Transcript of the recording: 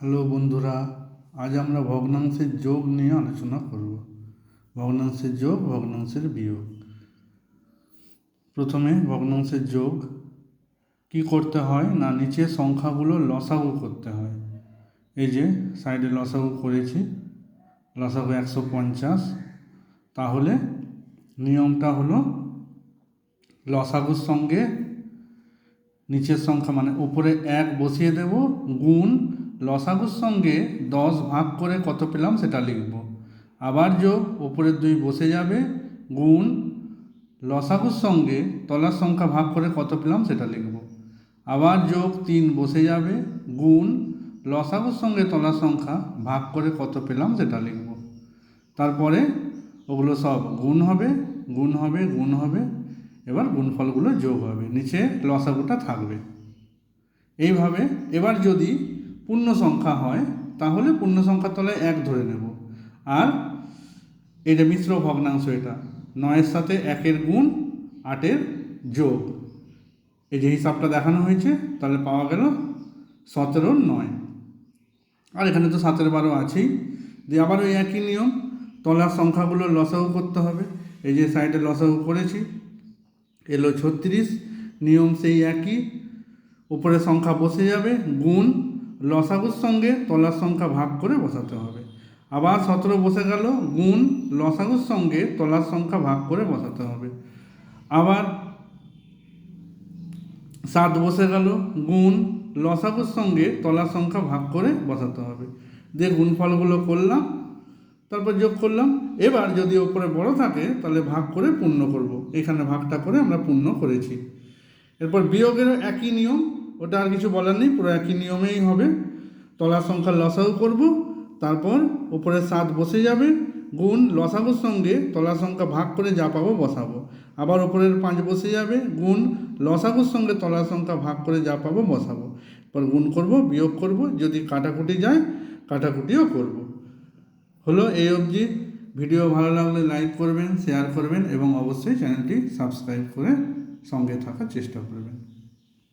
Hello বন্ধুরা, আজ আমরা ভগ্নাংশের যোগ নিয়ে আলোচনা করব। ভগ্নাংশের যোগ, ভগ্নাংশের বিয়োগ। প্রথমে ভগ্নাংশের যোগ, কি করতে হয় না নিচের সংখ্যাগুলো লসাগু করতে হয়। এই যে সাইডে লসাগু করেছি, লসাগু একশো পঞ্চাশ। তাহলে নিয়মটা হলো লসাগুর সঙ্গে নিচের সংখ্যা মানে উপরে এক বসিয়ে দেব, গুণ লসাগুর সঙ্গে দশ ভাগ করে কত পেলাম সেটা লিখব। আবার যোগ, ওপরের দুই বসে যাবে, গুণ, লসাগুর সঙ্গে তলার সংখ্যা ভাগ করে কত পেলাম সেটা লিখব। আবার যোগ, তিন বসে যাবে, গুণ, লসাগুর সঙ্গে তলার সংখ্যা ভাগ করে কত পেলাম সেটা লিখব। তারপরে ওগুলো সব গুণ হবে গুণ হবে গুণ হবে, এবার গুণফলগুলো যোগ হবে, নিচে লসাগুটা থাকবে। এইভাবে এবার যদি পূর্ণ সংখ্যা হয়, তাহলে পূর্ণ সংখ্যার তলায় এক ধরে নেব। আর এটা মিশ্র ভগ্নাংশ এটা, নয়ের সাথে একের গুণ আটের যোগ। এই যে হিসাবটা দেখানো হয়েছে, তাহলে পাওয়া গেল সতেরো নয়। আর এখানে তো সাতের বারো আছেই। দিয়ে আবার ওই একই নিয়ম, তলার সংখ্যাগুলো লসাগু করতে হবে। এই যে সাইডে লসাগু করেছি, এলো ছত্রিশ, নিয়ম সেই একই উপরে সংখ্যা বসে যাবে, গুণ লসাগুর সঙ্গে তলার সংখ্যা ভাগ করে বসাতে হবে। আবার সতেরো বসে গেল, গুণ লসাগুর সঙ্গে তলার সংখ্যা ভাগ করে বসাতে হবে। আবার সাত বসে গেল, গুণ লসাগুর সঙ্গে তলার সংখ্যা ভাগ করে বসাতে হবে। দিয়ে গুণফলগুলো করলাম, তারপর যোগ করলাম। এবার যদি ওপরে বড় থাকে, তাহলে ভাগ করে পূর্ণ করব। এখানে ভাগটা করে আমরা পূর্ণ করেছি। এরপর বিয়োগেরও একই নিয়ম ওটা আর কিছু বলার নেই, পুরো একই নিয়মেই হবে। তলার সংখ্যা লসাগু করব, তারপর উপরে সাত বসে যাবে, গুণ লসাগুর সঙ্গে তলার সংখ্যা ভাগ করে যা পাবো বসাবো। আবার উপরের পাঁচ বসে যাবে, গুণ লসাগুর সঙ্গে তলার সংখ্যা ভাগ করে যা পাবো বসাবো। এরপর গুণ করব, বিয়োগ করব, যদি কাটাকুটি যায়, কাটাকুটিও করব। হলো এই অবধি। ভিডিও ভালো লাগলে লাইক করবেন, শেয়ার করবেন এবং অবশ্যই চ্যানেলটি সাবস্ক্রাইব করে সঙ্গে থাকার চেষ্টা করবেন।